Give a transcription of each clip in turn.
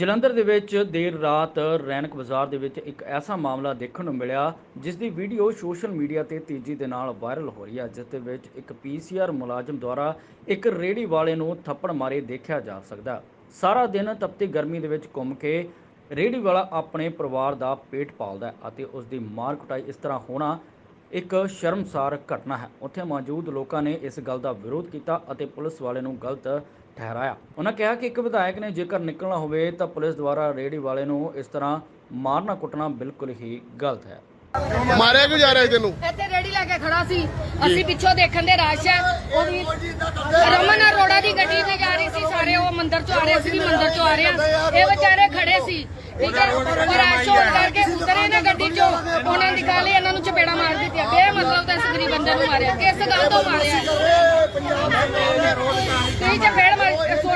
ਜਲੰਧਰ ਦੇ ਵਿੱਚ ਦੇਰ ਰਾਤ ਰੈਣਕ ਬਾਜ਼ਾਰ ਦੇ ਵਿੱਚ ਇੱਕ ਐਸਾ ਮਾਮਲਾ ਦੇਖਣ ਨੂੰ ਮਿਲਿਆ, ਜਿਸ ਦੀ ਵੀਡੀਓ ਸੋਸ਼ਲ ਮੀਡੀਆ ਤੇ ਤੇਜ਼ੀ ਦੇ ਨਾਲ ਵਾਇਰਲ ਹੋ ਰਹੀ ਹੈ, ਜਿਸ ਦੇ ਵਿੱਚ ਇੱਕ ਪੀਸੀਆਰ ਮੁਲਾਜ਼ਮ ਦੁਆਰਾ ਇੱਕ ਰੇੜੀ ਵਾਲੇ ਨੂੰ ਥੱਪੜ ਮਾਰੇ ਦੇਖਿਆ ਜਾ ਸਕਦਾ ਸਾਰਾ ਦਿਨ ਤਪਤੀ ਗਰਮੀ ਦੇ ਵਿੱਚ ਘੁੰਮ ਕੇ ਰੇੜੀ ਵਾਲਾ ਆਪਣੇ ਪਰਿਵਾਰ ਦਾ ਪੇਟ ਪਾਲਦਾ ਅਤੇ ਉਸ ਦੀ ਮਾਰ ਕੁਟਾਈ ਇਸ ਤਰ੍ਹਾਂ ਹੋਣਾ ਇੱਕ ਸ਼ਰਮਸਾਰ ਘਟਨਾ ਹੈ। ਉੱਥੇ ਮੌਜੂਦ ਲੋਕਾਂ ਨੇ ਇਸ ਗੱਲ ਦਾ ਵਿਰੋਧ ਕੀਤਾ ਅਤੇ ਪੁਲਿਸ ਵਾਲੇ ਨੂੰ ਗਲਤ ਠਹਿਰਾਇਆ। ਉਹਨਾਂ ਕਿਹਾ ਕਿ ਇੱਕ ਵਿਧਾਇਕ ਨੇ ਜੇਕਰ ਨਿਕਲਣਾ ਹੋਵੇ ਤਾਂ ਪੁਲਿਸ ਦੁਆਰਾ ਰੇੜੀ ਵਾਲੇ ਨੂੰ ਇਸ ਤਰ੍ਹਾਂ ਮਾਰਨਾ ਕੁੱਟਣਾ ਬਿਲਕੁਲ ਹੀ ਗਲਤ ਹੈ। ਮਾਰਿਆ ਕਿਉਂ ਜਾ ਰਿਹਾ ਤੈਨੂੰ? ਇੱਥੇ ਰੇੜੀ ਲੈ ਕੇ ਖੜਾ ਸੀ। ਅਸੀਂ ਪਿੱਛੋਂ ਦੇਖਣ ਦੇ ਰਾਸ਼ ਹੈ। ਉਹਦੀ ਰਮਨ ਅਰੋੜਾ ਦੀ ਗੱਡੀ ਤੇ ਜਾ ਰਹੀ ਸੀ ਸਾਰੇ ਉਹ ਮੰਦਿਰ ਚੋਂ ਆ ਰਹੇ ਸੀ ਵੀ ਮੰਦਿਰ ਚੋਂ ਆ ਰਹੇ ਆ। ਇਹ ਵਿਚਾਰੇ ਖੜੇ ਸੀ। ਠੀਕ ਹੈ ਉਹ ਰਾਸ਼ ਹੋਣ ਕਰਕੇ ਉਤਰੇ ਨਾ ਗੱਡੀ ਚੋਂ। ਉਹਨਾਂ ਨੇ ਨਿਕਾਲੇ ਇਹਨਾਂ ਨੂੰ ਚਪੇੜਾ ਮਾਰ ਦਿੱਤੀਆਂ। ਬੇ ਮਤਲਬ ਤਾਂ ਇਸ ਗਰੀਬ ਬੰਦੇ ਨੂੰ ਮਾਰਿਆ। ਕਿਸ ਗੱਲ ਤੋਂ ਮਾਰਿਆ?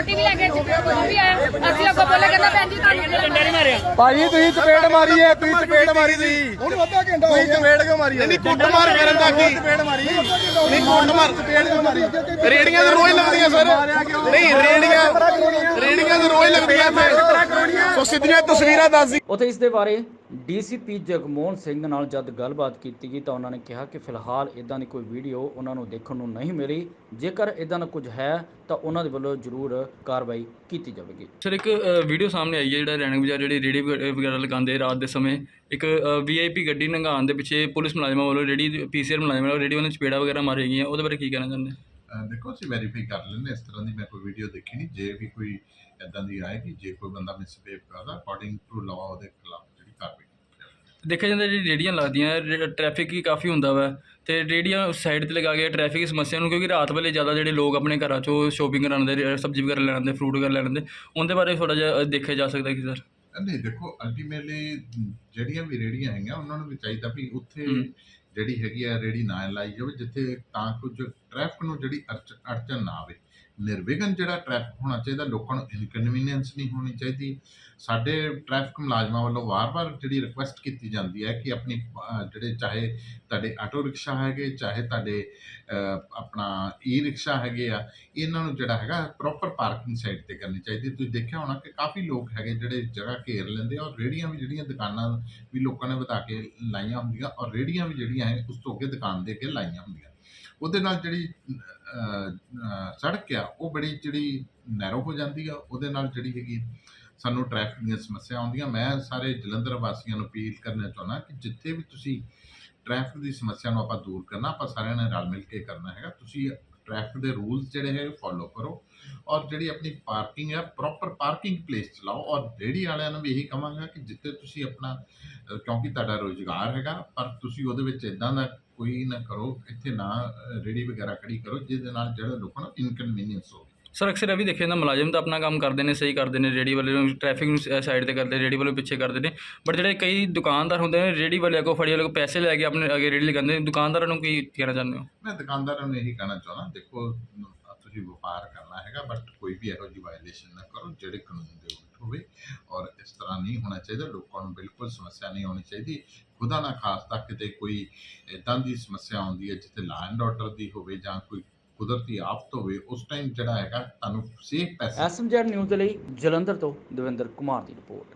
ਮਾਰ ਸੋਟੀ ਵੀ ਲੈ ਕੇ ਉਹ ਵੀ ਆਇਆ। ਅਸੀਂ ਅੱਗੋਂ ਬੋਲੇ ਕਹਿੰਦਾ ਭੈਣ ਜੀ ਤੁਹਾਨੂੰ ਡੰਡਾ ਨਹੀਂ ਮਾਰਿਆ? ਭਾਜੀ ਤੁਸੀਂ ਚਪੇੜ ਮਾਰੀ ਹੈ ਤੁਸੀਂ ਚਪੇੜ ਮਾਰੀ ਤੁਸੀਂ ਹੁਣ ਅੱਧਾ ਘੰਟਾ ਹੋ ਗਿਆ। ਚਪੇੜ ਕਿਉਂ ਮਾਰੀ ਨਹੀਂ ਕੁੱਟ ਮਾਰ ਕਰਨ ਦਾ ਕੀ? ਚਪੇੜ ਮਾਰੀ ਨਹੀਂ ਕੁੱਟ ਮਾਰ ਚਪੇੜ ਕਿਉਂ ਮਾਰੀ? ਰੇੜੀਆਂ ਤਾਂ ਰੋਜ਼ ਲੱਗਦੀਆਂ ਸਰ। ਨਹੀਂ ਰੇੜੀਆਂ ਰੇੜੀਆਂ ਤਾਂ ਰੋਜ਼ ਲੱਗਦੀਆਂ ਇੱਥੇ। ਸੋ ਸਿੱਧੀਆਂ ਤਸਵੀਰਾਂ ਦੱਸ ਦੀ ਉਥੇ ਇਸ ਦੇ ਬਾਰੇ ਡੀਸੀਪੀ ਜਗਮੋਹਨ ਸਿੰਘ ਨਾਲ ਜਦ ਗੱਲਬਾਤ ਕੀਤੀ ਗਈ ਤਾਂ ਉਹਨਾਂ ਨੇ ਕਿਹਾ ਕਿ ਫਿਲਹਾਲ ਇਦਾਂ ਦੀ ਕੋਈ ਵੀਡੀਓ ਉਹਨਾਂ ਨੂੰ ਦੇਖਣ ਨੂੰ ਨਹੀਂ ਮਿਲੀ। ਜੇਕਰ ਇਦਾਂ ਦਾ ਕੁਝ ਹੈ ਤਾਂ ਉਹਨਾਂ ਦੇ ਵੱਲੋਂ ਜ਼ਰੂਰ ਕਾਰਵਾਈ ਕੀਤੀ ਜਾਵੇਗੀ। ਸਰ ਇੱਕ ਵੀਡੀਓ ਸਾਹਮਣੇ ਆਈ ਹੈ ਜਿਹੜਾ ਰੈਣਕ ਬਾਜ਼ਾਰ ਜਿਹੜੀ ਰੇੜੀ ਵਗ- ਵਗੈਰਾ ਲਗਾਉਂਦੇ ਰਾਤ ਦੇ ਸਮੇਂ। ਇੱਕ ਵੀਆਈਪੀ ਗੱਡੀ ਲੰਘਾਉਣ ਦੇ ਪਿੱਛੇ ਪੁਲਿਸ ਮੁਲਾਜ਼ਮਾਂ ਵੱਲੋਂ ਰੇੜੀ ਪੀਸੀਆਰ ਮੁਲਾਜ਼ਮਾਂ ਵੱਲੋਂ ਰੇੜੀ ਵੱਲੋਂ ਚਪੇੜਾ ਵਗੈਰਾ ਮਾਰੀ ਗਈਆਂ। ਉਹਦੇ ਬਾਰੇ ਕੀ ਕਹਿਣਾ ਚਾਹੁੰਦੇ? ਦੇਖੋ ਅਸੀਂ ਵੈਰੀਫਾਈ ਕਰ ਲੈਂਦੇ ਹਾਂ, ਇਸ ਤਰ੍ਹਾਂ ਦੀ ਮੈਂ ਕੋਈ ਵੀਡੀਓ ਦੇਖੀ ਨਹੀਂ। ਜੇ ਵੀ ਕੋਈ ਇਦਾਂ ਦੀ ਆਏਗੀ ਜੇ ਕੋਈ ਬੰਦਾ ਮਿਸਬਿਹੇਵ ਕਰਦਾ ਅਕੋਰਡਿੰਗ ਟੂ ਲਾਅ ਉਹਦੇ ਖਿਲਾਫ ਕਾਰਵਾਈ ਦੇਖਿਆ ਜਾਂਦਾ ਜਿਹੜੀ ਰੇੜੀਆਂ ਲੱਗਦੀਆਂ ਟ੍ਰੈਫਿਕ ਹੀ ਕਾਫੀ ਹੁੰਦਾ ਵਾ ਤੇ ਰੇੜੀਆਂ ਸਾਈਡ ਤੇ ਲਗਾ ਕੇ ਟ੍ਰੈਫਿਕ ਦੀ ਸਮੱਸਿਆ ਨੂੰ ਕਿਉਂਕਿ ਰਾਤ ਵੇਲੇ ਜ਼ਿਆਦਾ ਜਿਹੜੇ ਲੋਕ ਆਪਣੇ ਘਰਾਂ ਚੋਂ ਸ਼ੋਪਿੰਗ ਕਰਨ ਦੇ ਸਬਜ਼ੀ ਵਗੈਰਾ ਲੈਣ ਦੇ ਫਰੂਟ ਵਗੈਰਾ ਲੈਣ ਦੇ ਉਹਦੇ ਬਾਰੇ ਥੋੜਾ ਜਿਹਾ ਦੇਖਿਆ ਜਾ ਸਕਦਾ ਕਿ ਸਰ ਨਹੀਂ ਦੇਖੋ ਅਲਟੀਮੇਟਲੀ ਜਿਹੜੀਆਂ ਵੀ ਰੇੜੀਆਂ ਹੈਗੀਆਂ ਉਹਨਾਂ ਨੂੰ ਵੀ ਚਾਹੀਦਾ ਵੀ ਉੱਥੇ। ਜਿਹੜੀ ਹੈਗੀ ਆ ਰੇੜੀ ਨਾ ਲਾਈ ਜਾਵੇ ਜਿੱਥੇ ਤਾਂ ਕੁਝ ਟ੍ਰੈਫਿਕ ਨੂੰ ਜਿਹੜੀ ਅੜਚ- ਅੜਚਨ ਨਾ ਆਵੇ ਨਿਰਵਿਘਨ ਜਿਹੜਾ ਟ੍ਰੈਫਿਕ ਹੋਣਾ ਚਾਹੀਦਾ, ਲੋਕਾਂ ਨੂੰ ਇਨਕਨਵੀਨੀਅੰਸ ਨਹੀਂ ਹੋਣੀ ਚਾਹੀਦੀ। ਸਾਡੇ ਟ੍ਰੈਫਿਕ ਮੁਲਾਜ਼ਮਾਂ ਵੱਲੋਂ ਵਾਰ-ਵਾਰ ਜਿਹੜੀ ਰਿਕੁਐਸਟ ਕੀਤੀ ਜਾਂਦੀ ਹੈ ਕਿ ਆਪਣੀ ਜਿਹੜੇ ਚਾਹੇ ਤੁਹਾਡੇ ਆਟੋ ਰਿਕਸ਼ਾ ਹੈਗੇ, ਚਾਹੇ ਤੁਹਾਡੇ ਆਪਣਾ ਈ ਰਿਕਸ਼ਾ ਹੈਗੇ ਆ, ਇਹਨਾਂ ਨੂੰ ਜਿਹੜਾ ਹੈਗਾ ਪ੍ਰੋਪਰ ਪਾਰਕਿੰਗ ਸਾਈਡ ਤੇ ਕਰਨੀ ਚਾਹੀਦੀ। ਤੁਸੀਂ ਦੇਖਿਆ ਹੋਣਾ ਕਿ ਕਾਫੀ ਲੋਕ ਹੈਗੇ ਜਿਹੜੇ ਜਗ੍ਹਾ ਘੇਰ ਲੈਂਦੇ ਔਰ ਰੇੜੀਆਂ ਵੀ ਜਿਹੜੀਆਂ ਦੁਕਾਨਾਂ ਵੀ ਲੋਕਾਂ ਨੇ ਵਧਾ ਕੇ ਲਾਈਆਂ ਹੁੰਦੀਆਂ ਔਰ ਰੇੜੀਆਂ ਵੀ ਜਿਹੜੀਆਂ ਹੈ, ਉਸ ਤੋਂ ਅੱਗੇ ਦੁਕਾਨ ਦੇ ਅੱਗੇ ਲਾਈਆਂ ਹੁੰਦੀਆਂ। ਉਹਦੇ ਨਾਲ ਜਿਹੜੀ ਸੜਕ ਆ, ਉਹ ਬੜੀ ਜਿਹੜੀ ਨੈਰੋ ਹੋ ਜਾਂਦੀ ਆ, ਉਹਦੇ ਨਾਲ ਜਿਹੜੀ ਹੈਗੀ ਸਾਨੂੰ ਟ੍ਰੈਫਿਕ ਦੀਆਂ ਸਮੱਸਿਆ ਆਉਂਦੀਆਂ। ਮੈਂ ਸਾਰੇ ਜਲੰਧਰ ਵਾਸੀਆਂ ਨੂੰ ਅਪੀਲ ਕਰਨਾ ਚਾਹੁੰਦਾ ਕਿ ਜਿੱਥੇ ਵੀ ਤੁਸੀਂ ਟ੍ਰੈਫਿਕ ਦੀ ਸਮੱਸਿਆ ਨੂੰ ਆਪਾਂ ਦੂਰ ਕਰਨਾ, ਆਪਾਂ ਸਾਰਿਆਂ ਨੇ ਰਲ ਮਿਲ ਕੇ ਕਰਨਾ ਹੈਗਾ। ਤੁਸੀਂ ਟ੍ਰੈਫਿਕ ਦੇ ਰੂਲਸ ਜਿਹੜੇ ਹੈ ਫੋਲੋ ਕਰੋ। ਔਰ ਜਿਹੜੀ ਆਪਣੀ ਪਾਰਕਿੰਗ ਹੈ ਪ੍ਰੋਪਰ ਪਾਰਕਿੰਗ ਪਲੇਸ ਚਲਾਓ ਔਰ ਰੇੜੀ ਵਾਲਿਆਂ ਨੂੰ ਵੀ ਇਹੀ ਕਹਾਂਗਾ ਕਿ ਜਿੱਥੇ ਤੁਸੀਂ ਆਪਣਾ ਕਿਉਂਕਿ ਤੁਹਾਡਾ ਰੋਜ਼ਗਾਰ ਹੈਗਾ ਪਰ ਤੁਸੀਂ ਉਹਦੇ ਵਿੱਚ ਇਦਾਂ ਦਾ ਕੋਈ ਨਾ ਕਰੋ ਇੱਥੇ ਨਾ ਰੇੜੀ ਵਗੈਰਾ ਖੜੀ ਕਰੋ ਜਿਹਦੇ ਨਾਲ ਜਿਹੜਾ ਲੋਕਾਂ ਨੂੰ ਇਨਕਨਵੀਨੀਅੰਸ ਹੋਵੇ। ਸਰ ਅਕਸਰ ਇਹ ਵੀ ਦੇਖਿਆ ਜਾਂਦਾ ਮੁਲਾਜ਼ਮ ਤਾਂ ਆਪਣਾ ਕੰਮ ਕਰਦੇ ਨੇ ਸਹੀ ਕਰਦੇ ਨੇ ਰੇੜੀ ਵਾਲੇ ਨੂੰ ਟ੍ਰੈਫਿਕ ਨੂੰ ਸਾਈਡ ਤੇ ਕਰਦੇ ਰੇੜੀ ਵਾਲੇ ਪਿੱਛੇ ਕਰਦੇ ਨੇ। ਬਟ ਜਿਹੜੇ ਕਈ ਦੁਕਾਨਦਾਰ ਹੁੰਦੇ ਨੇ ਰੇੜੀ ਵਾਲਿਆਂ ਕੋਲ ਫੜੀ ਵਾਲੇ ਕੋਲ ਪੈਸੇ ਲੈ ਕੇ ਆਪਣੇ ਅੱਗੇ ਰੇੜੀ ਲਗਾਉਂਦੇ ਨੇ ਦੁਕਾਨਦਾਰਾਂ ਨੂੰ ਕੀ ਕਹਿਣਾ ਚਾਹੁੰਦੇ ਹੋ? ਮੈਂ ਦੁਕਾਨਦਾਰਾਂ ਨੂੰ ਇਹੀ ਕਹਿਣਾ ਚਾਹੁੰਦਾ ਦੇਖੋ ਤੁਸੀਂ ਵਪਾਰ ਕਰਨਾ ਹੈਗਾ ਬਟ ਕੋਈ ਵੀ ਇਹੋ ਜਿਹੀ ਵਾਇਲੇਸ਼ਨ ਨਾ ਕਰੋ, ਜਿਹੜੇ ਕਾਨੂੰਨ ਦੇ ਉਲਟ ਹੋਵੇ। ਔਰ ਇਸ ਤਰ੍ਹਾਂ ਨਹੀਂ ਹੋਣਾ ਚਾਹੀਦਾ, ਲੋਕਾਂ ਨੂੰ ਬਿਲਕੁਲ ਸਮੱਸਿਆ ਨਹੀਂ ਆਉਣੀ ਚਾਹੀਦੀ। ਖੁਦਾ ਨਾ ਖਾਸਤਾ ਕਿਤੇ ਕੋਈ ਇਦਾਂ ਦੀ ਸਮੱਸਿਆ ਆਉਂਦੀ ਹੈ ਜਿੱਥੇ ਲਾ ਐਂਡ ਆਰਡਰ ਦੀ ਹੋਵੇ ਜਾਂ ਕੋਈ ਕੁਦਰਤੀ ਆਫਤ ਹੋਵੇ, ਉਸ ਟਾਈਮ ਜਿਹੜਾ ਹੈਗਾ, ਤੁਹਾਨੂੰ ਸੇਫ ਪੈਸੇ ਐਸਐਮਜੈਡ ਨਿਊਜ਼ ਦੇ ਲਈ ਜਲੰਧਰ ਤੋਂ ਦਵਿੰਦਰ ਕੁਮਾਰ ਦੀ ਰਿਪੋਰਟ